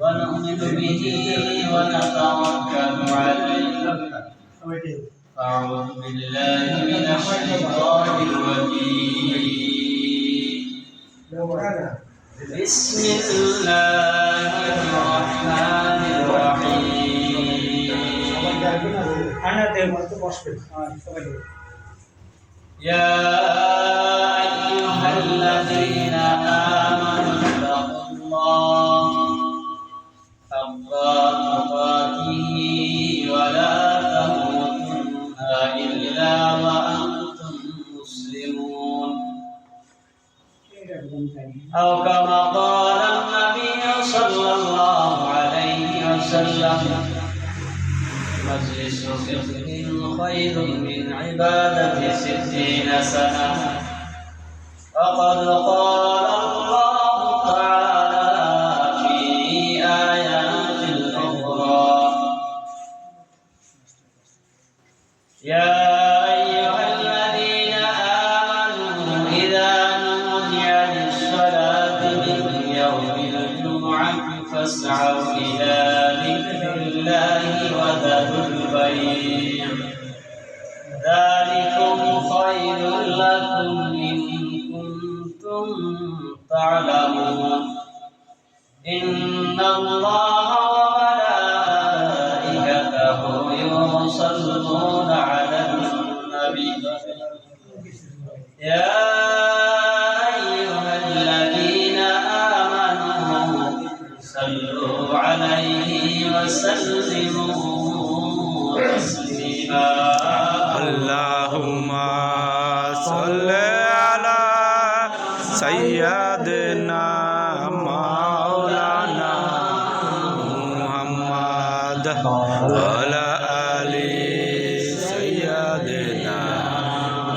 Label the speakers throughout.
Speaker 1: ونؤمن به ونتوكل عليه أعوذ بالله من الشيطان الرجيم بسم الله الرحمن الرحيم يا أيها الذين آمنوا أو كما قال النبي صلى الله عليه وسلم مجلس فقه خير من عبادة ستين سنة. وقد قال وذروا البيع ذلكم خير لكم إن كنتم تعلمون إن الله
Speaker 2: وعلى آل سيدنا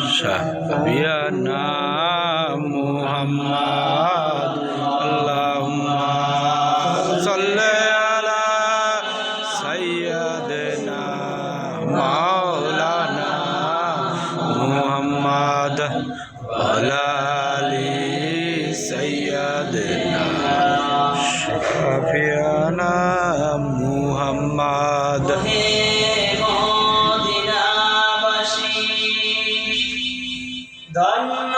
Speaker 2: شفيعنا
Speaker 1: ধন্য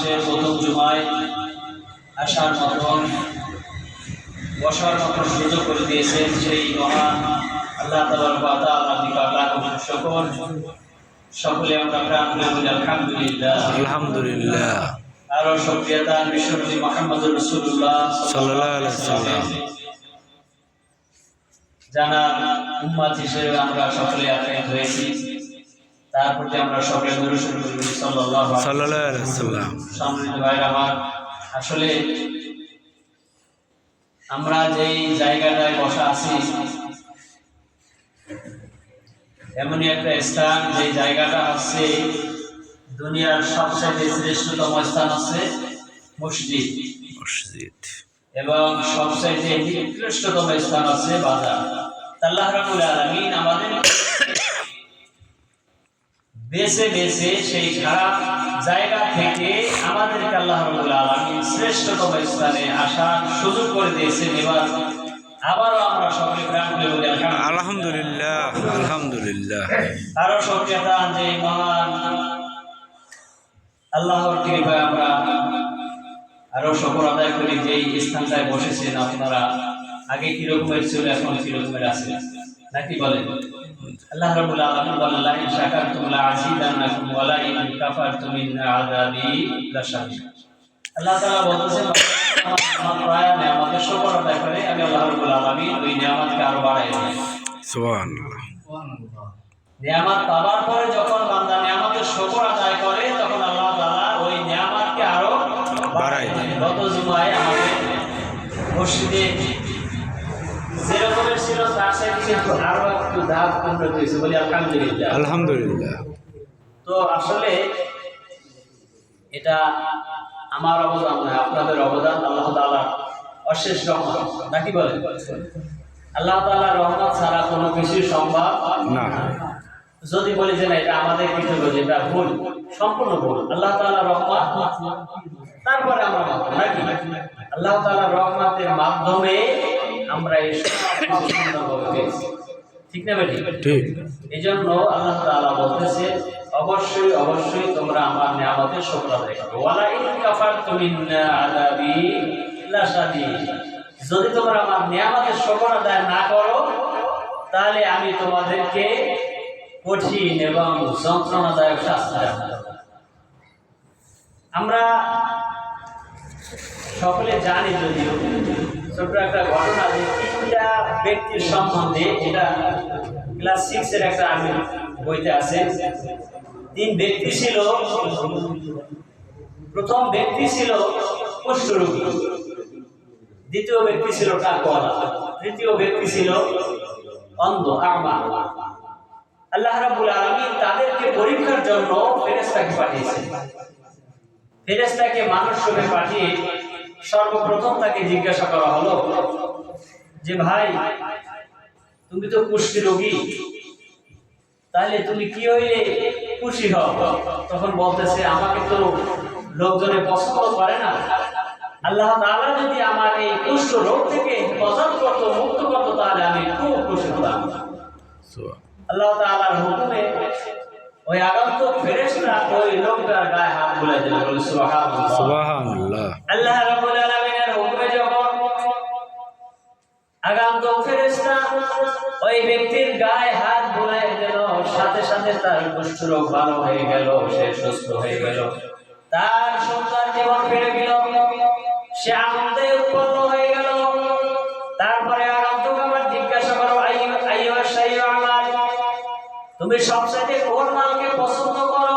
Speaker 1: মাসের প্রথম জুমায় আসার মতন বসার মতন সুযোগ করে দিয়েছেন সেই মহান আল্লাহ কোটি শুকর সকলে আমরা প্রাণ আলহামদুলিল্লাহ।
Speaker 2: আলহামদুলিল্লাহ।
Speaker 1: আরও সক্রিয়তান বিশ্বনবী মোহাম্মদ রসুল্লাহ
Speaker 2: সাল্লাল্লাহু
Speaker 1: জানা উম্মাত হিসেবে আমরা সকলে আখ্যায়িত হয়েছি। তার প্রতি আমরা সকলে করি। সম্মানিত ভাইরা আমার আসলে আমরা যেই জায়গাটায় বসা আছি এমনই একটা স্থান যে জায়গাটা হচ্ছে দুনিয়ার সবচেয়ে শ্রেষ্ঠতম স্থান আছে মসজিদ।
Speaker 2: মসজিদ।
Speaker 1: এবং সবচাইতে নিকৃষ্টতম স্থান আছে বাজার। আল্লাহ রাবুল আলমিন আমাদের বেছে বেছে সেই খারাপ জায়গা থেকে আমাদেরকে আল্লাহ রাবুল আলমিন শ্রেষ্ঠতম স্থানে আসার সুযোগ করে দিয়েছেন। এবার আবারও আমরা সকলে প্রাণ করে বলি আলহামদুলিল্লাহ।
Speaker 2: আলহামদুলিল্লাহ আলহামদুলিল্লাহ।
Speaker 1: আরও সক্রিয়তা যে মহান আল্লাহর কৃপায় আমরা আরও সকল আদায় করি যে স্থানটায় বসেছেন আপনারা আগে কি রকমের ছিল এখন কি রকমের আছে? নাকি বলেন আল্লাহ রাব্বুল আলামিন বলেন লা ইন শাকারতুম লা আযীদান্নাকুম ওয়া লা ইন কাফারতুম ইন আযাবি লাশাদীদ আল্লাহ তাআলা বলতেছেন আমার প্রয়ানে আমাদের সকল আদায় করে আমি আল্লাহ রাব্বুল আলামিন ওই নিয়ামতকে আরও বাড়াই দিই
Speaker 2: সুবহানাল্লাহ।
Speaker 1: নিয়ামত পাবার পরে যখন বান্দা নিয়ামতের শুকর আদায় করে তখন আল্লাহ তাআলা ওই নিয়ামতকে আরও
Speaker 2: বাড়ায় দেন।
Speaker 1: গত জুমায় আমাদের মসজিদে যেরকমের ছিল তার সাথে কিন্তু আরও একটু ধাপ উন্নত হয়েছে? বলি আলহামদুলিল্লাহ।
Speaker 2: আলহামদুলিল্লাহ।
Speaker 1: তো আসলে এটা আমার অবদান নয় আপনাদের অবদান আল্লাহ অশেষ রহমত। নাকি বলেন? আল্লাহ রহমত ছাড়া কোনো কিছু সম্ভব
Speaker 2: না।
Speaker 1: যদি বলি যে না এটা আমাদের কৃতজ্ঞ যেটা ভুল সম্পূর্ণ ভুল। আল্লাহ তাআলা রহমত তারপরে আমরা নাকি? আল্লাহ তাআলা রহমতের মাধ্যমে আমরা এই ঠিক না বেটি?
Speaker 2: ঠিক।
Speaker 1: এই জন্য আল্লাহ তাআলা বলতেছে অবশ্যই অবশ্যই তোমরা আমার নিয়ামতের শুকর আদায় করো ওয়ালা ইন কাফারতুম ইন আযাবি লাশাদীদ যদি তোমরা আমার নিয়ামতের শুকর আদায় না করো তাহলে আমি তোমাদেরকে কঠিন এবং যন্ত্রণাদায়ক শাস্তি আমরা সকলে জানি যদিও, ছোট্ট একটা ঘটনা যে তিনটা ব্যক্তির সম্বন্ধে এটা ক্লাস সিক্স এর একটা আমি বইতে আছে, তিন ব্যক্তি ছিল, প্রথম ব্যক্তি ছিল কুষ্ঠরোগী, দ্বিতীয় ব্যক্তি ছিল টাকওয়ালা তৃতীয় ব্যক্তি ছিল অন্ধ আমা আল্লাহ রাব্বুল আলামিন তাদেরকে পরীক্ষার জন্য ফেরেশতাকে পাঠিয়েছেন। ফেরেশতাকে মানুষ রূপে পাঠিয়ে সর্বপ্রথম তাকে জিজ্ঞাসা করা হলো যে ভাই তুমি তো কুষ্টি রোগী। তাহলে তুমি কি হইলে খুশি হও? তখন বলতেছে আমাকে তো লোকজনে পছন্দ করে না। আল্লাহ তাআলা যদি আমার এই কুষ্ঠ রোগ থেকে হেফাজত করতো মুক্ত করতো তাহলে আমি খুব খুশি হতাম। আল্লাহ তাআলার হুকুমে ওই আগন্তুক ফেরেশতা ওই লোকটার গায়ে হাত বুলাই দিল সুবহানাল্লাহ।
Speaker 2: সুবহানাল্লাহ।
Speaker 1: আল্লাহ রাব্বুল আলামিনের হুকুমে যখন আগন্তুক ফেরেশতা ওই ব্যক্তির গায়ে হাত বুলাই দিল, সাথে সাথে তার কুষ্ঠরোগ ভালো হয়ে গেল, সে সুস্থ হয়ে গেল। তার সন্তান জীবন ফিরে গেল। সে আনন্দে উৎপন্ন হয়ে গেল। তারপরে আগন্তুক আবার জিজ্ঞাসা করো তুমি সবসাথে কোন মালকে পছন্দ করো?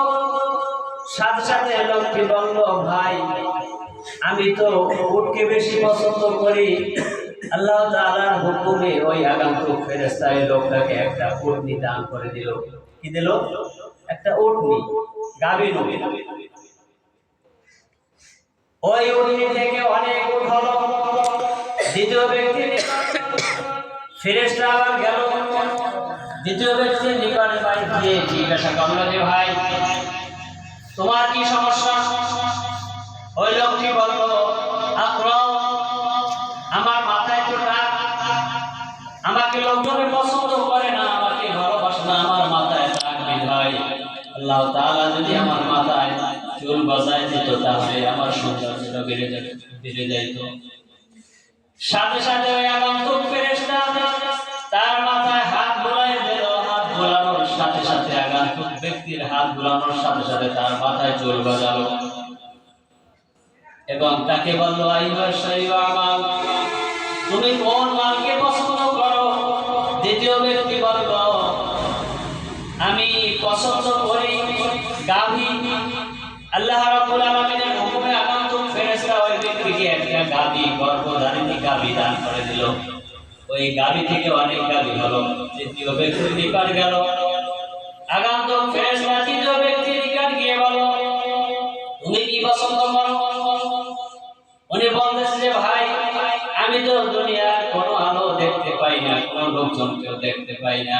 Speaker 1: সাথে সাথে লোকটি বলল, ভাই আমি তো উটকে বেশি পছন্দ করি। আল্লাহ তাআলার হুকুমে ওই আগন্তুক ফেরেশতা এই লোকটাকে একটা উটনি দান করে দিল। কি দিল? একটা উটনি উট ওই উটনি থেকে অনেক উট হলো। দ্বিতীয় ব্যক্তি ফেরেশতা আবার গেল। দ্বিতীয় ব্যক্তির নিকটে গিয়ে জিজ্ঞাসা করল যে, ভাই, তোমার কি সমস্যা? ওই লোকটি বলল আমার মাথায় তো টাক আমাকে লোকজনে পছন্দ করে না, আমাকে ভালোবাসে না, আমার মাথায় টাক বিধায়। আল্লাহ তাআলা যদি আমার মাথায় চুল বসায় দিত, তাহলে আমার সৌন্দর্যটা বেড়ে যেত বেড়ে যাইত। সাথে সাথে ওই আগন্তুক ফেরেশতা তার মাথায় হাত বোলাই দিল। হাত বোলানোর সাথে সাথে আগন্তুক ব্যক্তির হাত বোলানোর সাথে সাথে তার মাথায় চুল গজালো এবং তাকে বলল আমাল তুমি কোন মালকে পছন্দ করো? দ্বিতীয় ব্যক্তি বলল, আমি পছন্দ করি গাভী। আল্লাহ রাব্বুল আলামিনের হুকুমে ফেরেশতা ওই ব্যক্তিকে একটা গাভী, গর্ভধারিণী গাভী দান করে দিল। ওই গাভী থেকে অনেক গাভী হলো। তৃতীয় ব্যক্তির নিকট গেল। ফেরেশতা কোনো লোকজনকেও দেখতে পাই না।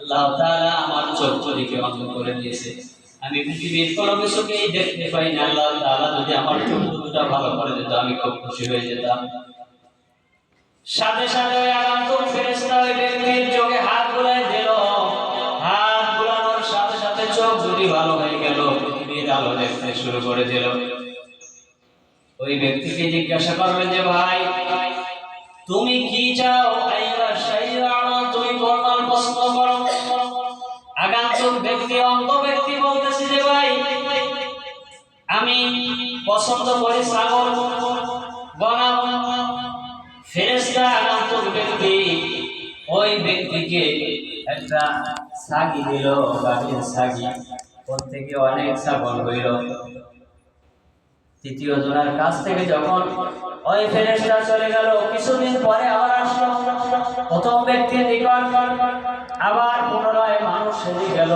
Speaker 1: আল্লাহ তাআলা আমার চোখটিকে অন্ধ করে দিয়েছে। আমি পৃথিবীর কোনো কিছুকেই দেখতে পাই না। আল্লাহ তাআলা যদি আমার চোখ দুটা ভালো করে দিত, আমি খুব খুশি হয়ে যেতাম। সাথে সাথে ওই আগন্তুক ফেরেশতা ওই ব্যক্তির চোখে হাত বুলাই দিল। হাত বুলানোর সাথে সাথে চোখ দুটি ভালো হয়ে গেল, পৃথিবীর আলো দেখতে শুরু করে দিল। ওই ব্যক্তিকে জিজ্ঞাসা করলেন যে, ভাই, তুমি কি চাও আইয়া শাইরা আমি পছন্দ করি ছাগল বনাম। আগান্তক ব্যক্তি ওই ব্যক্তিকে একটা সাগি দিল, গাভীর সাগি। ওর থেকে অনেক হইল। তৃতীয় জনের কাছ থেকে যখন ওই চলে গেল। কিছুদিন পরে আবার আসলো। প্রথম নিকট আবার পুনরায় মানুষ গেল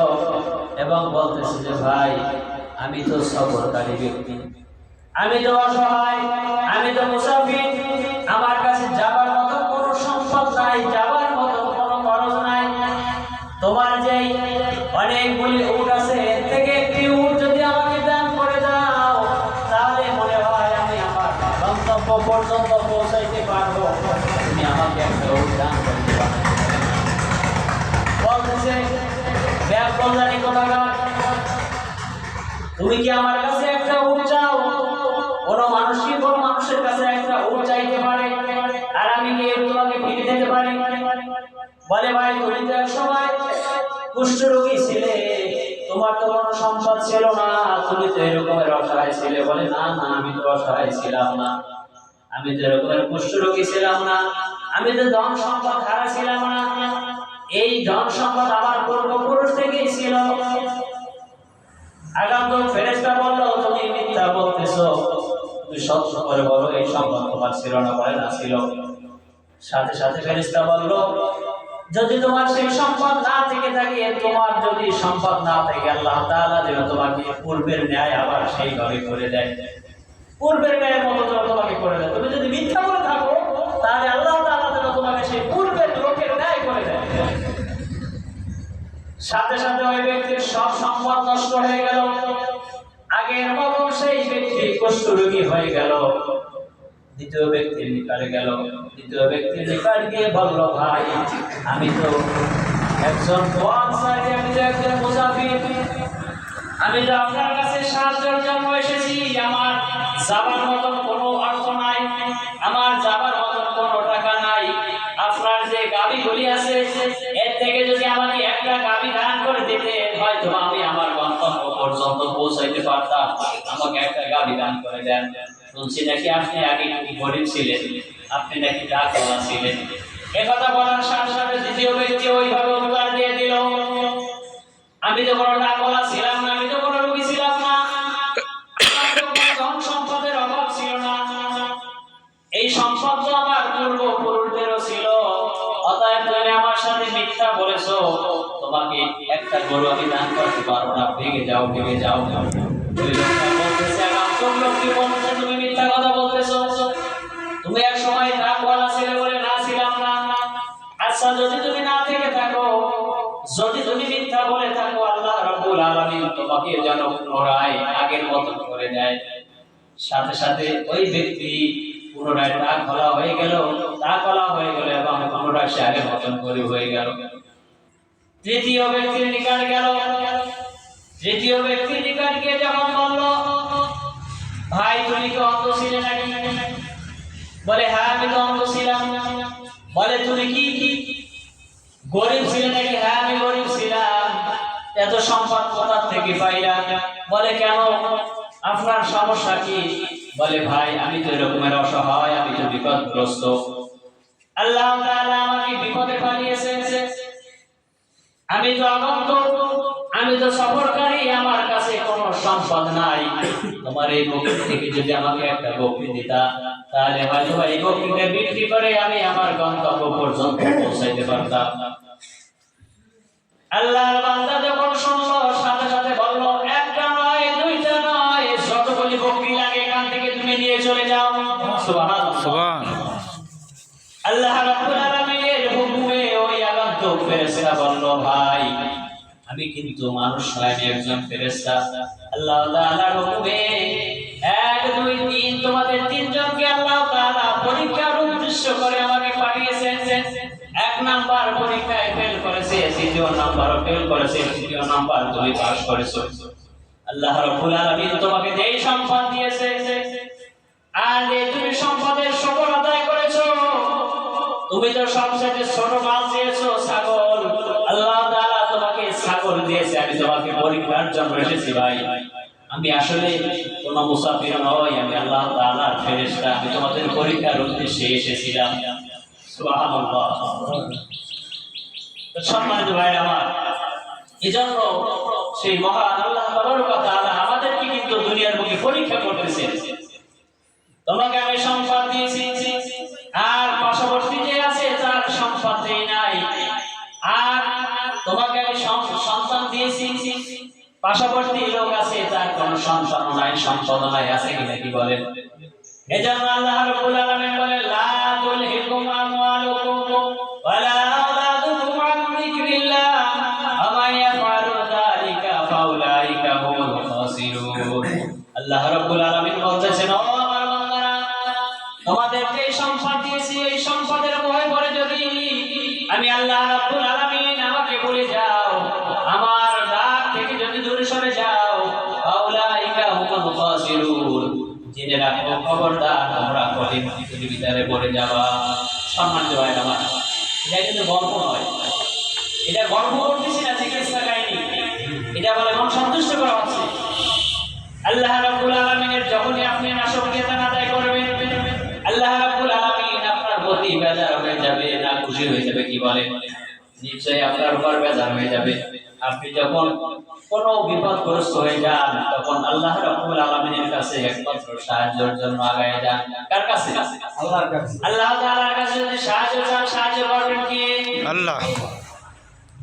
Speaker 1: এবং বলতেছে যে, ভাই, আমি তো সফরকারী ব্যক্তি। আমি তো অসহায়, আমি তো মুসাফির। আমার কাছে যাবার মতো কোনো সম্পদ নাই যাবার কল্যাণী কোথাকার? তুমি কি আমার কাছে একটা উট চাও? কোনো মানুষ কি কোনো মানুষের কাছে একটা উট চাইতে পারে। আর আমি কি তোমাকে ফিরে দিতে পারি? বলে, ভাই, তুমি তো এক সময় কুষ্ঠরোগী ছিলে। তোমার তো কোনো সম্পদ ছিল না। তুমি তো এরকমের অসহায় ছিলে বলে, না না, আমি তো অসহায় ছিলাম না। আমি তো এরকমের কুষ্ঠরোগী ছিলাম না। আমি তো ধন সম্পদ হারা ছিলাম না। এই ধন সম্পদ আমার পূর্বপুরুষ থেকেই ছিল। বলল, তুমি মিথ্যা বলো, এই সম্পদ তোমার ছিল না বলে না ছিল। সাথে সাথে ফেরেশতা বলল, যদি তোমার সেই সম্পদ না থেকে থাকে, তোমার যদি সম্পদ না থাকে, আল্লাহ যেন তোমাকে পূর্বের ন্যায় আবার সেইভাবে করে দেয়। পূর্বের ন্যায়ের মতো তোমাকে করে দেয়। তুমি যদি মিথ্যা করে থাকো, তাহলে আল্লাহ তাআলা তোমাকে সেই পূর্বের সাথে সাথে ওই ব্যক্তির সব সম্পদ নষ্ট হয়ে গেল। আগের মতো সেই ব্যক্তি কুষ্ঠরোগী হয়ে গেল। দ্বিতীয় ব্যক্তির নিকালে গেল। দ্বিতীয় ব্যক্তির নিকাল গিয়ে বলল, ভাই, আমি তো একজন আমি তো একজন মুসাফির আমি তো আপনার কাছে সাহায্যের জন্য এসেছি। আমার যাবার মতন কোনো অর্থ নাই। আমার যাবার মতন কোনো টাকা নাই। আপনার যে গাবিগুলি আছে, এর থেকে যদি আমাকে দান করে দিতে হয়তো আমি আমার গন্তব্য পর্যন্ত পৌঁছাইতে পারতাম। আমাকে একটা গাবি দান করে দেন। শুনছি নাকি আপনি আগে নাকি গরিব ছিলেন। আপনি নাকি ডাকওয়ালা ছিলেন? একথা বলার সাথে সাথে দ্বিতীয় ব্যক্তি ওইভাবে উত্তর দিয়ে দিল, আমি তো ডাকওয়ালা ছিলাম গরু আমি দান করতে পারব না। ভেঙে যাও ভেঙে যাও। আচ্ছা আগের মতো করে দেয়। সাথে সাথে ওই ব্যক্তি পুনরায় তা খোলা হয়ে গেল তা খোলা হয়ে গেল এবং পুনরায় সে আগের মতন করে হয়ে গেল। তৃতীয় ব্যক্তির নিকট গেল। তৃতীয় ব্যক্তির নিকট গিয়ে যখন বলল, ভাই, তুমি কি অন্ধ ছিলে নাকি? বলে হ্যাঁ আমি তো অন্ধ ছিলাম বলে, তুমি কি কি? গরিব ছিলে নাকি? হ্যাঁ আমি গরিব ছিলাম। এত সম্পদ কোথা থেকে পাইলা? বলে, কেন? আপনার সমস্যা কি? বলে, ভাই, আমি তো এরকমের অসহায়, আমি তো বিপদগ্রস্ত। আল্লাহ আমাকে বিপদে পালিয়েছে আমি তো আগন্ত আমি তো সফরকারী আমার কাছে কোনো সম্পদ নাই। তোমার এই বকরি থেকে যদি আমাকে একটা বকরি দিতা তাহলে হয়তো এই বকরিটা বিক্রি করে আমি আমার গন্তব্য পর্যন্ত পৌঁছাইতে পারতাম। আল্লাহর বান্দা যখন শুনলো সাথে সাথে বলল একটা নয় দুইটা নয় যতগুলি বকরি লাগে এখান থেকে তুমি নিয়ে চলে যাও। সুবহানাল্লাহ।
Speaker 2: সুবান
Speaker 1: আল্লাহ রাব্বুল ফেরেশতা বলল, ভাই, আমি কিন্তু মানুষ নয় আমি একজন ফেরেশতা। আল্লাহ তাআলার হুকুমে এক, দুই, তিন, তোমাদের তিনজনকে আল্লাহ তাআলা পরীক্ষার উদ্দেশ্য করে আমাকে এক নাম্বার পরীক্ষায় ফেল করেছে, দ্বিতীয় নাম্বারও ফেল করেছে, তৃতীয় নাম্বার তুমি পাস করেছ। আল্লাহ রাব্বুল আলামিন তোমাকে যেই সম্পদ দিয়েছে, আর এই তুমি সম্পদের সকল আদায় করেছ, তুমি তো সবচেয়ে ছোট মাল আমি পরীক্ষার জন্য এসেছি ভাই? আমি আসলে মুসাফির নই, আমি আল্লাহ আমি তোমাদের পরীক্ষার উদ্দেশ্যে এসেছিলাম। সম্মানিত ভাই আমার, এজন্য সেই মহান আল্লাহ আমাদেরকে কিন্তু দুনিয়ার পরীক্ষা করতেছেন। তোমাকে আমি সম্পদ দিয়েছি আর পাশাপাশি যে আছে তার সম্পদ দেই নাই আর তোমাকে আমি সম- সন্তান দিয়েছি পাশাপাশি লোক আছে যার কোন সন্তান নাই, সম্পদ নাই, আছে কিনা কি বলেন? এজন্য আল্লাহ রাব্বুল আলামিন বলেন খবরদার তোমরা কঠিন পৃথিবীর পড়ে যাবা সম্মানিত হয় আমার এটা কিন্তু গল্প নয় এটা গল্প করতেছি না চিকিৎসা কাহিনী। এটা বলে মন সন্তুষ্ট করা হচ্ছে। আল্লাহ রাব্বুল আলামিনের যখনই আপনি নাশকরিয়তা আদায় করবেন, আল্লাহ রাব্বুল আলামিন আপনার প্রতি বেজার হয়ে যাবে, না খুশি হয়ে যাবে, কি বলে? নিশ্চয়ই আপনার উপর বেজার হয়ে যাবে। আপনি যখন কোন বিপদগ্রস্ত হয়ে যান তখন আল্লাহ রাব্বুল আলামিনের কাছে একমাত্র সাহায্যের জন্য আগায় যান। কার কাছে?
Speaker 3: আল্লাহর কাছে।
Speaker 1: আল্লাহ তাআলার কাছে যদি সাহায্য চান সাহায্য করবেন কি?
Speaker 2: আল্লাহ।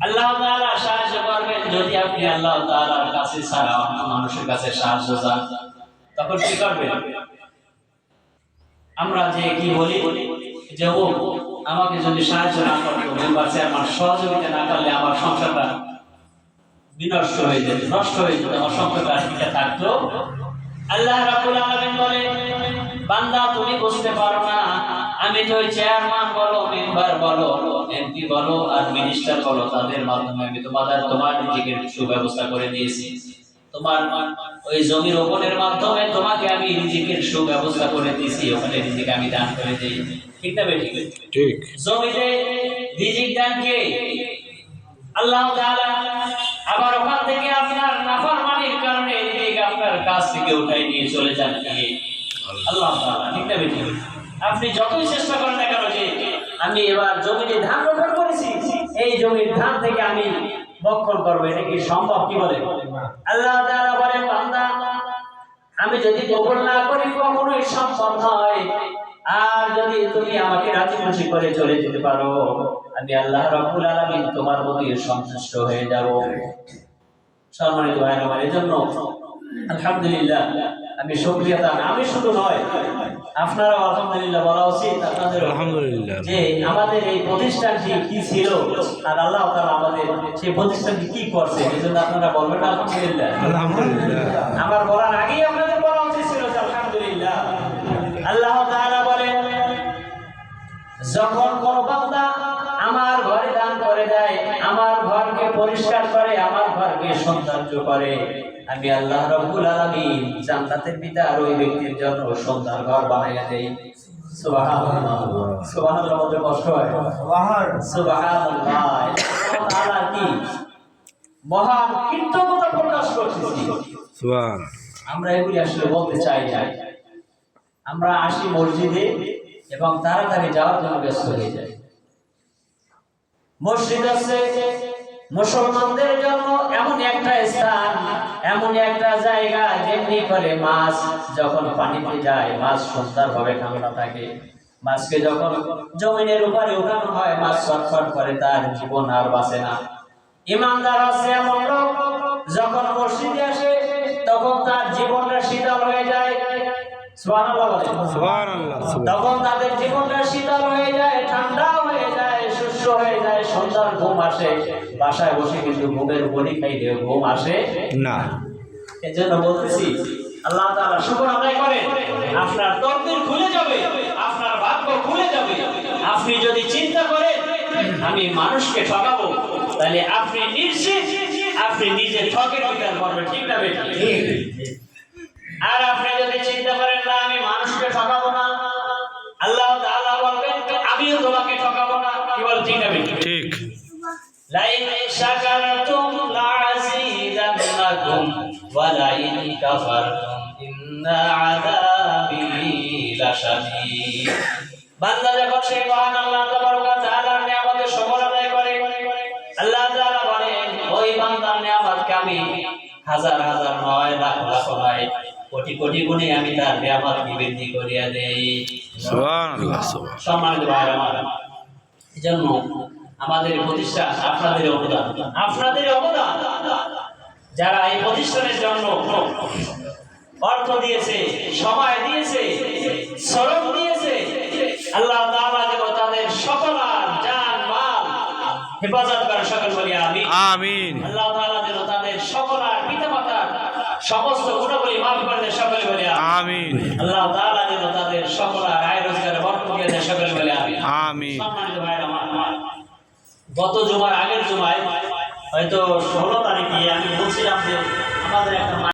Speaker 1: আল্লাহ তাআলা সাহায্য করবেন যদি আপনি আল্লাহ তাআলার কাছে ছাড়া অন্য মানুষের কাছে সাহায্য চান তখন কি করবেন? আমরা যে কি বলি? যে ও আমাকে যদি সাহায্য না করতো মেম্বার চেয়ারম্যান সহযোগিতা না করলে আমার সংসারটা বিনষ্ট হয়ে যেত, নষ্ট হয়ে যেত, আমার সংসারটা টিকে থাকতো। আল্লাহ রাব্বুল আলামিন বলে, বান্দা, তুমি বুঝতে পারো না, আমি তো চেয়ারম্যান বলো মেম্বার বলো এমপি বলো, আর মিনিস্টার বলো, তাদের মাধ্যমে আমি তোমাদের, তোমার নিজেকে সুব্যবস্থা করে দিয়েছি। তোমার ওই জমির রোপণের মাধ্যমে তোমাকে আমি রিজিকের সুব্যবস্থা করে দিয়েছি ওখানে রিজিক আমি দান করে দিই। ঠিক না বেঠিক
Speaker 2: ঠিক।
Speaker 1: জমিতে রিজিক দান কে? আল্লাহ তাআলা আবার ওখান থেকে আপনার নাফরমানির কারণে রিজিক আপনার কাছ থেকে উঠাই নিয়ে চলে যান কে আল্লাহ তাআলা ঠিক না বেঠিক আপনি যতই চেষ্টা করেন না কেন যে আমি এবার জমিতে ধান রোপণ করেছি এই জমির ধান থেকে আমি বক্ষণ করব, এটা কি সম্ভব? কি বলে? আল্লাহ বলেন বান্দা, আমি যদি কবুল না করি, কখনোই সম্ভব নয়। আর যদি তুমি আমাকে রাজি খুশি করে চলে যেতে পারো, আমি আল্লাহ রাব্বুল আলামিন তোমার প্রতি সন্তুষ্ট হয়ে যাব। সম্মানিত ভাই আমার এজন্য আলহামদুলিল্লাহ। আমি শুকরিয়া তার আমি শুধু নয় আপনারাও আলহামদুলিল্লাহ বলা উচিত আপনাদের
Speaker 2: আলহামদুলিল্লাহ।
Speaker 1: যে আমাদের এই প্রতিষ্ঠানটি কি ছিল আর আল্লাহ তাআলা আমাদের সেই প্রতিষ্ঠানটি কি করছে এই জন্য আপনারা বলবেন আলহামদুলিল্লাহ।
Speaker 2: আলহামদুলিল্লাহ।
Speaker 1: আমার বলার আগেই আপনাদের বলা উচিত ছিল যে আলহামদুলিল্লাহ। আল্লাহ তাআলা বলেন যখন কোন বান্দা আমার ঘরে দান করে দেয় আমার ঘরকে পরিষ্কার করে আমার ঘরকে সৌন্দর্য করে আমি আল্লাহ রাব্বুল আলামিন জান্নাতের পিতার ওই ব্যক্তির জন্য সুন্দর ঘর বানাইয়া দেই। সুবহানাল্লাহ। সুবহানাল্লাহ বলতে কষ্ট হয়।
Speaker 3: আল্লাহর
Speaker 1: সুবহানাল্লাহ। আল্লাহ তাআলা কি? মহান কৃতজ্ঞতা প্রকাশ করতেছি।
Speaker 2: সুবহান।
Speaker 1: আমরা এগুলি আসলে বলতে চাই না। আমরা আসি মসজিদে এবং তাড়াতাড়ি যাওয়ার জন্য ব্যস্ত হয়ে যাই। মসজিদ আছে মুসলমানদের জন্য এমন একটা স্থান এমন একটা জায়গা যেমনি করে মাছ যখন পানিতে যায় মাছ সুন্দরভাবে ঠান্ডা থাকে। মাছকে যখন জমিনের উপরে উঠানো হয় মাছ ছটফট করে তার জীবন আর বাঁচে না। ইমানদার আছে এমন লোক যখন মসজিদে আসে তখন তার জীবনটা শীতল হয়ে যায়। সুবহানাল্লাহ বলেন।
Speaker 2: সুবহানাল্লাহ
Speaker 1: তখন তাদের জীবনটা শীতল হয়ে যায় ঠান্ডা হয়ে যায়। হয়ে যায় ঘুম আসে বাসায় বসে কিন্তু ঘুমের বড়ি খাইলে ঘুম আসে
Speaker 2: না।
Speaker 1: এর জন্য বলতেছি আল্লাহ তাআলা শুকর আদায় করেন। আপনার তকদির খুলে যাবে আপনার ভাগ্য খুলে যাবে। আপনি যদি চিন্তা করেন আমি মানুষকে ঠকাবো তাহলে আপনি নিশ্চিত আপনি নিজে ঠকের বিচার করবেন ঠিক না আর আপনি যদি চিন্তা করেন না আমি মানুষকে ঠকাবো না লাইন শাকারতুম লাযীদান্নাকুম ওয়া লাইন কাফারতুম ইন্না আযাবি বান্দা যখন সেই মহান আল্লাহ তাবারক তাআলার নিয়ামতের শুকর আদায় করে আল্লাহ তাআলা বলেন ওই বান্দার নিয়ামতকে আমি হাজার হাজার নয় লাখ লাখ নয় কোটি কোটি গুণে আমি তার নিয়ামতকে বৃদ্ধি করিয়া দেই।
Speaker 2: সুবান আল্লাহ
Speaker 1: সম্মানিত ভাইয়ের আমার এই জন্য আমাদের এই প্রতিষ্ঠান আপনাদের অবদান। আপনাদের অবদান। যারা এই প্রতিষ্ঠানের জন্য অর্থ দিয়েছে সময় দিয়েছে শ্রম দিয়েছে আল্লাহ তাআলা যেন তাদের সকল জান মাল হেফাজত করে সকল বলি আমি
Speaker 2: আমিন।
Speaker 1: আল্লাহ তাআলা যেন তাদের সকল মাতার সমস্ত গুণাবলী মাফ করে দেয় সকলে বলি আমি
Speaker 2: আমিন।
Speaker 1: আল্লাহ তাআলা যেন তাদের সকল আয় রোজগারে বরকত দিয়ে দেয় সকলে বলে আমি
Speaker 2: আমিন।
Speaker 1: সম্মানিত ভাইরা গত জুমার আগের জুমায় হয়তো ষোলো তারিখে আমি বলছিলাম যে আমাদের একটা